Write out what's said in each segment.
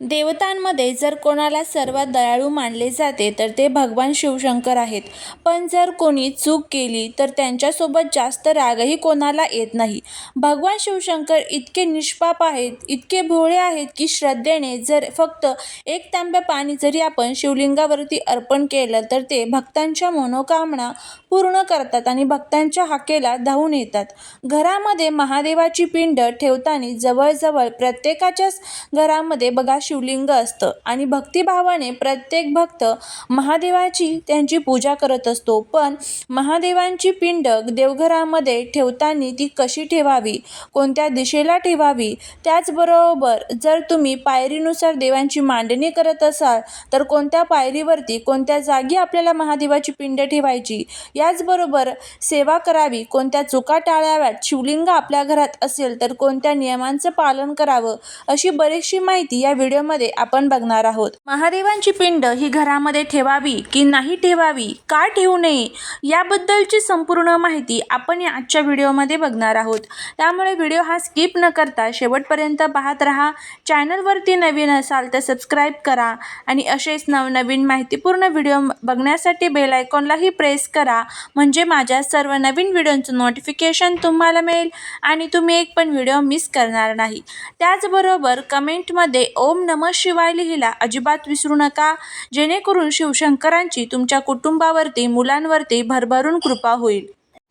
देवतांमध्ये जर कोणाला सर्वात दयाळू मानले जाते तर ते भगवान शिवशंकर आहेत. पण जर कोणी चूक केली तर त्यांच्यासोबत जास्त रागही कोणाला येत नाही. भगवान शिवशंकर इतके निष्पाप आहेत इतके भोळे आहेत की श्रद्धेने जर फक्त एक तांब्या पाणी जरी आपण शिवलिंगावरती अर्पण केलं तर ते भक्तांच्या मनोकामना पूर्ण करतात आणि भक्तांच्या हाकेला धावून येतात. घरामध्ये महादेवाची पिंड ठेवताना जवळजवळ प्रत्येकाच्याच घरामध्ये बघा शिवलिंग असतं. आणि भक्तिभावाने प्रत्येक भक्त महादेवाची त्यांची पूजा करत असतो. पण महादेवांची पिंड देवघरामध्ये ठेवताना ती कशी ठेवावी? कोणत्या दिशेला ठेवावी? त्याचबरोबर जर तुम्ही पायरीनुसार देवांची मांडणी करत असाल तर कोणत्या पायरीवरती कोणत्या जागी आपल्याला महादेवाची पिंड ठेवायची? याचबरोबर सेवा करावी. कोणत्या चुका टाळाव्यात? शिवलिंग आपल्या घरात असेल तर कोणत्या नियमांचं पालन करावं? अशी बरीचशी माहिती या व्हिडिओमध्ये आपण बघणार आहोत. महादेवांची पिंड ही घरामध्ये ठेवावी की नाही ठेवावी? का ठेवू नये? याबद्दलची संपूर्ण माहिती आपण या आजच्या व्हिडिओमध्ये बघणार आहोत. त्यामुळे व्हिडिओ हा स्किप न करता शेवटपर्यंत पाहत राहा. चॅनलवरती नवीन असाल तर सबस्क्राईब करा आणि असेच नवनवीन माहितीपूर्ण व्हिडिओ बघण्यासाठी बेल आयकॉनलाही प्रेस करा. म्हणजे माझ्या सर्व नवीन व्हिडिओंचं नोटिफिकेशन तुम्हाला मिळेल आणि तुम्ही एक पण व्हिडिओ मिस करणार नाही. त्याचबरोबर कमेंटमध्ये ओम नमः शिवाय लिहिला. अजिबात विसरू नका. जेणेकरून शिवशंकरांची तुमच्या कुटुंबावरती मुलांवरती भरभरून कृपा होईल.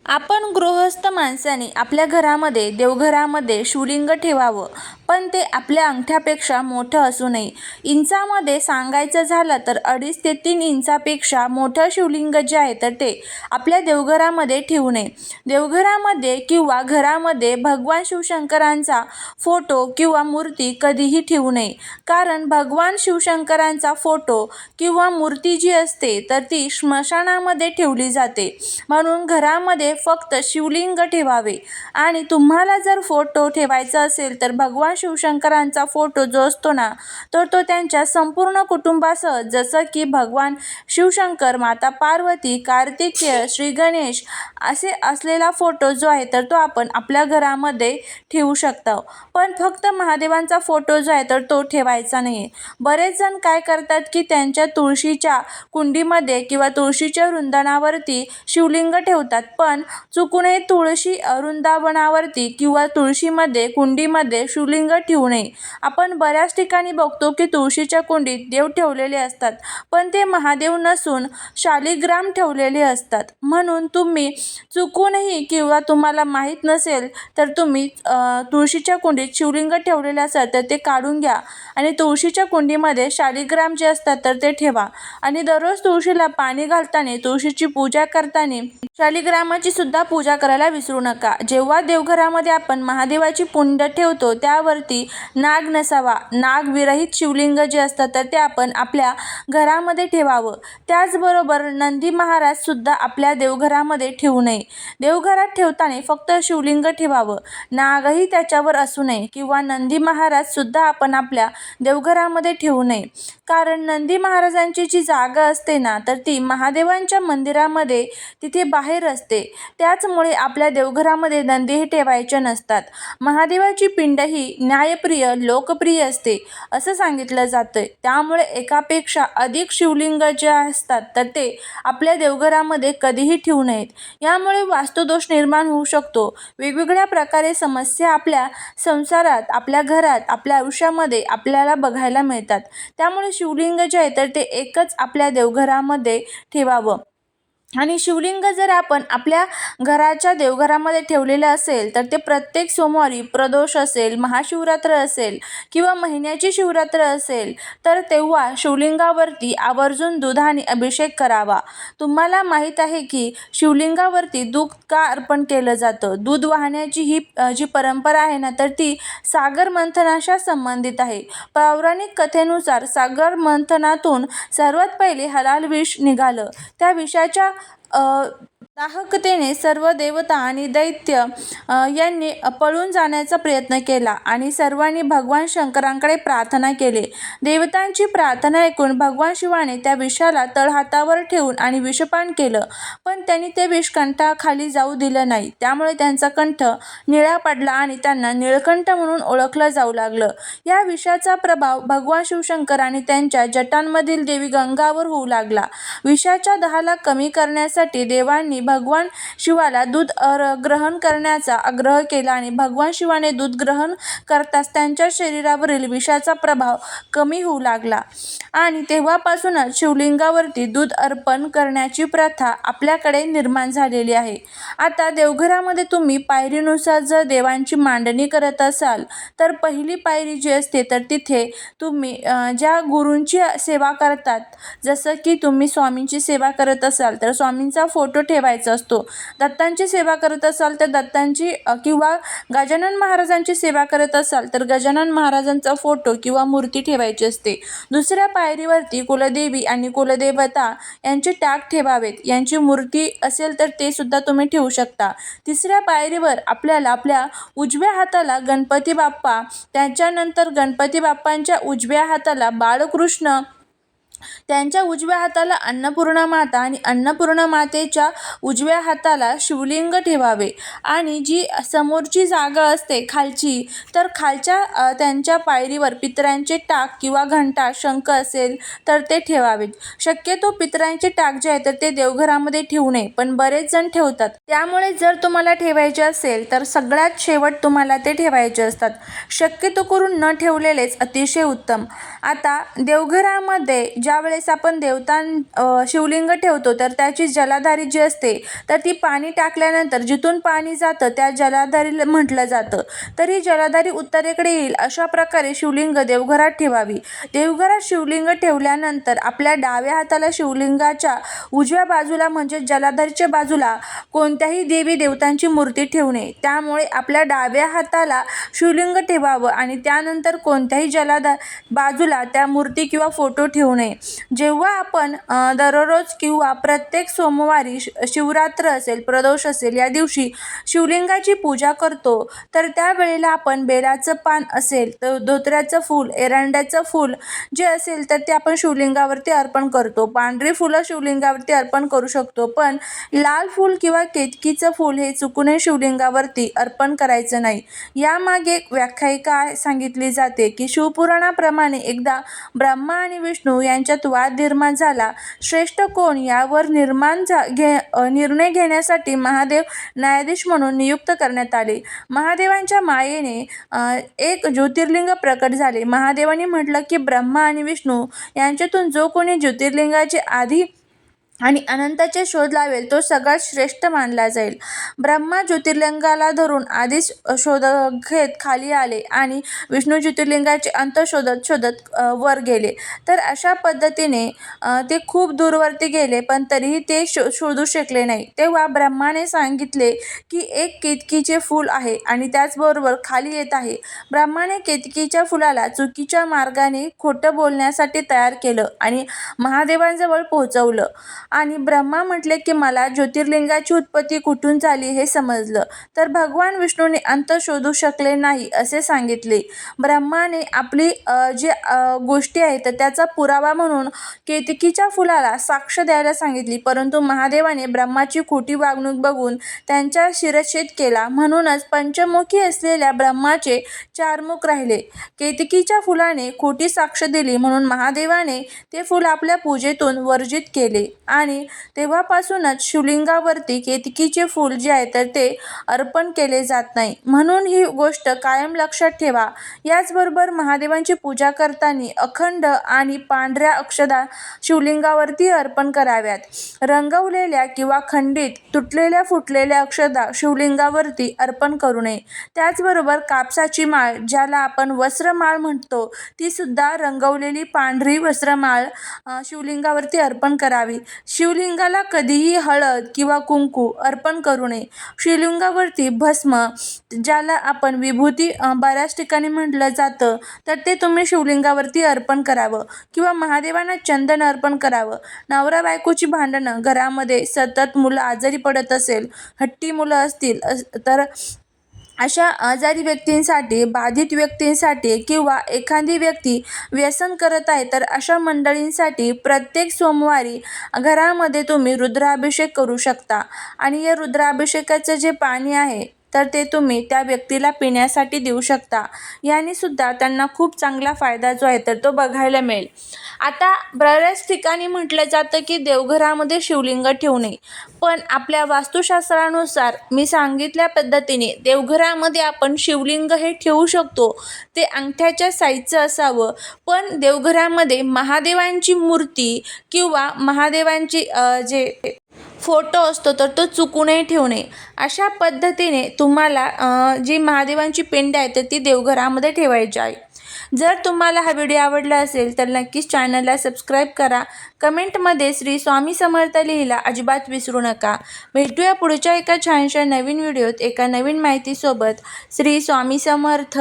आपण गृहस्थ माणसाने आपल्या घरामध्ये देवघरामध्ये शिवलिंग ठेवावं पण ते आपल्या अंगठ्यापेक्षा मोठं असू नये. इंचामध्ये सांगायचं झालं तर अडीच ते तीन इंचापेक्षा मोठं शिवलिंग जे आहे तर ते आपल्या देवघरामध्ये ठेवू नये. देवघरामध्ये किंवा घरामध्ये भगवान शिवशंकरांचा फोटो किंवा मूर्ती कधीही ठेवू नये. कारण भगवान शिवशंकरांचा फोटो किंवा मूर्ती जी असते तर ती स्मशानामध्ये ठेवली जाते. म्हणून घरामध्ये फक्त शिवलिंग ठेवावे. आणि तुम्हाला जर फोटो ठेवायचा असेल तर भगवान शिवशंकरांचा फोटो जो असतो ना तर तो त्यांच्या संपूर्ण कुटुंबासह जसं की भगवान शिवशंकर माता पार्वती कार्तिकेय श्री गणेश असे असलेला फोटो जो आहे तर तो आपण आपल्या घरामध्ये ठेवू शकतो. पण फक्त महादेवांचा फोटो जो आहे तर तो ठेवायचा नाही बरेच जण काय करतात की त्यांच्या तुळशीच्या कुंडीमध्ये किंवा तुळशीच्या वृंदावनावरती शिवलिंग ठेवतात. पण चुकूनही तुळशी अरुंदावनावरती किंवा तुळशीमध्ये कुंडीमध्ये शिवलिंग ठेवू नये. आपण बऱ्याच ठिकाणी बघतो की तुळशीच्या कुंडीत देव ठेवलेले असतात पण ते महादेव नसून शालिग्राम ठेवलेले असतात. म्हणून तुम्ही चुकूनही किंवा तुम्हाला माहीत नसेल तर तुम्ही तुळशीच्या कुंडीत शिवलिंग ठेवलेले असतात तर ते काढून घ्या आणि तुळशीच्या कुंडीमध्ये शालिग्राम जे असतात तर ते ठेवा. आणि दररोज तुळशीला पाणी घालताना तुळशीची पूजा करताना शालिग्रामाची सुद्धा पूजा करायला विसरू नका. जेव्हा देवघरामध्ये आपण महादेवाची पुंड ठेवतो त्यावरती नाग नसावा. नाग विरहित शिवलिंग जे असतात तर ते आपण आपल्या घरामध्ये ठेवावं. त्याचबरोबर नंदी महाराज सुद्धा आपल्या देवघरामध्ये ठेवू नये. देवघरात ठेवताना फक्त शिवलिंग ठेवावं. नागही त्याच्यावर असू नये किंवा नंदी महाराज सुद्धा आपण आपल्या देवघरामध्ये ठेवू नये. कारण नंदी महाराजांची जी जागा असते ना तर ती महादेवांच्या मंदिरामध्ये तिथे बाहेर असते. त्याचमुळे आपल्या देवघरामध्ये नंदीही ठेवायच्या नसतात. महादेवाची पिंड ही न्यायप्रिय लोकप्रिय असते असं सांगितलं जातं त्यामुळे एकापेक्षा अधिक शिवलिंग जे असतात तर ते आपल्या देवघरामध्ये कधीही ठेवू नयेत. यामुळे वास्तुदोष निर्माण होऊ शकतो. वेगवेगळ्या प्रकारे समस्या आपल्या संसारात आपल्या घरात आपल्या आयुष्यामध्ये आपल्याला बघायला मिळतात. त्यामुळे शिवलिंग जे आहे तर ते एकच आपल्या देवघरामध्ये ठेवावं. आणि शिवलिंग जर आपण आपल्या घराच्या देवघरामध्ये ठेवलेलं असेल तर ते प्रत्येक सोमवारी प्रदोष असेल महाशिवरात्र असेल किंवा महिन्याची शिवरात्र असेल तर तेव्हा शिवलिंगावरती आवर्जून दुधाने अभिषेक करावा. तुम्हाला माहीत आहे की शिवलिंगावरती दूध का अर्पण केलं जातं? दूध वाहण्याची ही जी परंपरा आहे ना तर ती सागर मंथनाशा संबंधित आहे. पौराणिक कथेनुसार सागर मंथनातून सर्वात पहिले हलाल विष निघालं. त्या विषाच्या 呃 दाहकतेने सर्व देवता आणि दैत्य यांनी पळून जाण्याचा प्रयत्न केला आणि सर्वांनी भगवान शंकरांकडे प्रार्थना केली. देवतांची प्रार्थना ऐकून भगवान शिवाने त्या विषाला तळहातावर ठेवून आणि विषपान केलं. पण त्यांनी ते विष कंठाखाली जाऊ दिलं नाही. त्यामुळे त्यांचा कंठ निळा पडला आणि त्यांना निळकंठ म्हणून ओळखलं जाऊ लागलं. या विषाचा प्रभाव भगवान शिवशंकर आणि त्यांच्या जटांमधील देवी गंगावर होऊ लागला. विषाच्या दहाला कमी करण्यासाठी देवांनी भगवान शिवाला दूध अर- ग्रहण करण्याचा आग्रह केला आणि भगवान शिवाने दूध ग्रहण करताच त्यांच्या शरीरावरील विषाचा प्रभाव कमी होऊ लागला. आणि तेव्हापासूनच शिवलिंगावरती दूध अर्पण करण्याची प्रथा आपल्याकडे निर्माण झालेली आहे. आता देवघरामध्ये तुम्ही पायरीनुसार जर देवांची मांडणी करत असाल तर पहिली पायरी जी असते तर तिथे तुम्ही ज्या गुरूंची सेवा करतात जसं की तुम्ही स्वामींची सेवा करत असाल तर स्वामींचा फोटो ठेवायचा असतो. दत्तांची सेवा करत असाल तर दत्तांची किंवा गजानन महाराजांची सेवा करत असाल तर गजानन महाराजांचा फोटो किंवा मूर्ती ठेवायची असते. दुसऱ्या पायरीवरती कुलदेवी आणि कुलदेवता यांचे टाक ठेवावेत. यांची मूर्ती असेल तर ते सुद्धा तुम्ही ठेवू शकता. तिसऱ्या पायरीवर आपल्याला आपल्या उजव्या हाताला गणपती बाप्पा त्याच्यानंतर गणपती बाप्पांच्या उजव्या हाताला बाळकृष्ण त्यांच्या उजव्या हाताला अन्नपूर्णा माता आणि अन्नपूर्णा मातेच्या उजव्या हाताला शिवलिंग ठेवावे. आणि जी समोरची जागा असते खालची तर खालच्या त्यांच्या पायरीवर पितरांचे टाक किंवा घंटा शंख असेल तर ते ठेवावेत. शक्यतो पितरांचे टाक जे आहे तर ते देवघरामध्ये ठेवू नये पण बरेच जण ठेवतात. त्यामुळे जर तुम्हाला ठेवायचे असेल तर सगळ्यात शेवट तुम्हाला ते ठेवायचे असतात. शक्यतो करून न ठेवलेलेच अतिशय उत्तम. आता देवघरामध्ये ज्या वेळेस आपण देवतां शिवलिंग ठेवतो तर त्याची जलाधारी जी असते तर ती पाणी टाकल्यानंतर जिथून पाणी जातं त्या जलाधारीला म्हटलं जातं. तर ही जलाधारी उत्तरेकडे येईल अशा प्रकारे शिवलिंग देवघरात ठेवावी. देवघरात शिवलिंग ठेवल्यानंतर आपल्या डाव्या हाताला शिवलिंगाच्या उजव्या बाजूला म्हणजे जलाधारीच्या बाजूला कोणत्याही देवी देवतांची मूर्ती ठेवणे. त्यामुळे आपल्या डाव्या हाताला शिवलिंग ठेवावं आणि त्यानंतर कोणत्याही जलाधार बाजूला त्या मूर्ती किंवा फोटो ठेवणे. जेव्हा आपण दररोज किंवा प्रत्येक सोमवारी शिवरात्र असेल प्रदोष असेल या दिवशी शिवलिंगाची पूजा करतो तर त्यावेळेला आपण बेलाचं पान असेल तर धोत्र्याचं फूल एरंड्याचं फूल जे असेल तर ते आपण शिवलिंगावरती अर्पण करतो. पांढरी फुलं शिवलिंगावरती अर्पण करू शकतो पण लाल फूल किंवा केतकीचं फूल हे चुकूनही शिवलिंगावरती अर्पण करायचं नाही. यामागे एक व्याख्यायिका सांगितली जाते की शिवपुराणाप्रमाणे एकदा ब्रह्मा आणि विष्णू यांच्या यांच्यात वाद निर्माण झाला. श्रेष्ठ कोण यावर निर्माण झा घे निर्णय घेण्यासाठी महादेव न्यायाधीश म्हणून नियुक्त करण्यात आले. महादेवांच्या मायेने एक ज्योतिर्लिंग प्रकट झाले. महादेवांनी म्हटलं की ब्रह्मा आणि विष्णू यांच्यातून जो कोणी ज्योतिर्लिंगाचे आधी आणि अनंताचे शोध लावेल तो सगळ्यात श्रेष्ठ मानला जाईल. ब्रह्मा ज्योतिर्लिंगाला धरून आधीच शोध घेत खाली आले आणि विष्णू ज्योतिर्लिंगाचे अंत शोधत शोधत वर गेले. तर अशा पद्धतीने ते खूप दूरवरती गेले पण तरीही ते शो शोधू शकले नाही. तेव्हा ब्रह्माने सांगितले की एक केतकीचे फूल आहे आणि त्याचबरोबर खाली येत आहे. ब्रह्माने केतकीच्या फुलाला चुकीच्या मार्गाने खोटं बोलण्यासाठी तयार केलं आणि महादेवांजवळ पोहोचवलं. आणि ब्रह्मा म्हटले की मला ज्योतिर्लिंगाची उत्पत्ती कुठून झाली हे समजलं. तर भगवान विष्णूने अंत शोधू शकले नाही असे सांगितले. ब्रह्माने आपली जे गोष्टी आहेत तर त्याचा पुरावा म्हणून केतकीच्या फुलाला साक्ष द्यायला सांगितली. परंतु महादेवाने ब्रह्माची खोटी वागणूक बघून त्यांच्या शिरच्छेद केला. म्हणूनच पंचमुखी असलेल्या ब्रह्माचे चारमुख राहिले. केतकीच्या फुलाने खोटी साक्ष दिली म्हणून महादेवाने ते फूल आपल्या पूजेतून वर्जित केले. आणि तेव्हापासूनच शिवलिंगावरती केतकीचे फूल जे आहे तर ते अर्पण केले जात नाही. म्हणून ही गोष्ट कायम लक्षात ठेवा. याचबरोबर महादेवांची पूजा करताना अखंड आणि पांढऱ्या अक्षदा शिवलिंगावरती अर्पण कराव्यात. रंगवलेल्या किंवा खंडित तुटलेल्या फुटलेल्या अक्षदा शिवलिंगावरती अर्पण करू नये. त्याचबरोबर कापसाची माळ ज्याला आपण वस्त्रमाळ म्हणतो ती सुद्धा रंगवलेली पांढरी वस्त्रमाळ शिवलिंगावरती अर्पण करावी. शिवलिंगाला कधीही हळद किंवा कुंकू अर्पण करू नये. शिवलिंगावरती भस्म ज्याला आपण विभूती बऱ्याच ठिकाणी म्हटलं जातं तर ते तुम्ही शिवलिंगावरती अर्पण करावं किंवा महादेवांना चंदन अर्पण करावं. नवरा बायकोची भांडणं घरामध्ये सतत मुलं आजारी पडत असेल हट्टी मुलं असतील तर अशा आजारी व्यक्तींसाठी बाधित व्यक्तींसाठी किंवा एखादी व्यक्ती व्यसन करत आहे तर अशा मंडळींसाठी प्रत्येक सोमवारी घरामध्ये तुम्ही रुद्राभिषेक करू शकता. आणि या रुद्राभिषेकाचं जे पाणी आहे तर ते तुम्ही त्या व्यक्तीला पिण्यासाठी देऊ शकता. याने सुद्धा त्यांना खूप चांगला फायदा जो आहे तर तो बघायला मिळेल. आता बऱ्याच ठिकाणी म्हटलं जातं की देवघरामध्ये शिवलिंग ठेवू नये पण आपल्या वास्तुशास्त्रानुसार मी सांगितल्या पद्धतीने देवघरामध्ये आपण शिवलिंग हे ठेवू शकतो. ते अंगठ्याच्या साईजचं असावं. पण देवघरामध्ये महादेवांची मूर्ती किंवा महादेवांची जे फोटो असतो तर तो चुकूनही ठेवू नये. अशा पद्धतीने तुम्हाला जी महादेवांची पिंड आहे तर ती देवघरामध्ये ठेवायची आहे. जर तुम्हाला हा व्हिडिओ आवडला असेल तर नक्कीच चॅनलला सबस्क्राईब करा. कमेंटमध्ये श्री स्वामी समर्थ लिहिला अजिबात विसरू नका. भेटूया पुढच्या एका छानशा नवीन व्हिडिओत एका नवीन माहितीसोबत. श्री स्वामी समर्थ.